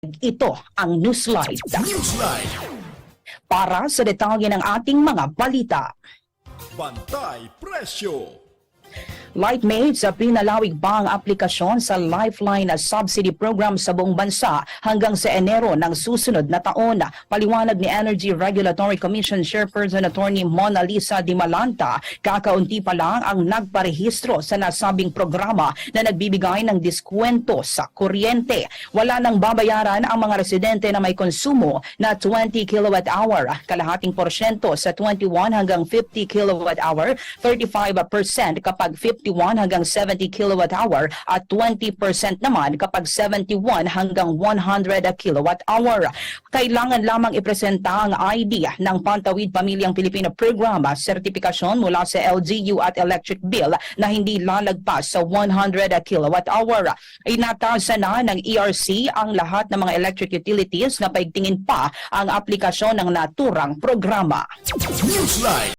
Ito ang Newslight. Newsline. Para sa detalye ng ating mga balita. Bantay Presyo. Lightmates, sa pinalawig pa ang aplikasyon sa Lifeline Subsidy Program sa buong bansa hanggang sa Enero ng susunod na taon. Paliwanag ni Energy Regulatory Commission Chairperson Attorney Mona Lisa Di Malanta, kakaunti pa lang ang nagparehistro sa nasabing programa na nagbibigay ng diskwento sa kuryente. Wala nang babayaran ang mga residente na may konsumo na 20 kilowatt hour, kalahating porsyento sa 21 hanggang 50 kilowatt hour, 35% kapag 51 hanggang 70 kilowatt hour at 20% naman kapag 71 hanggang 100 kilowatt hour. Kailangan lamang ipresenta ang ID ng Pantawid Pamilyang Pilipino Programa, sertifikasyon mula sa LGU at electric bill na hindi lalagpas sa 100 kilowatt hour. Inatasan na ng ERC ang lahat ng mga electric utilities na paigtingin pa ang aplikasyon ng naturang programa. Newsline.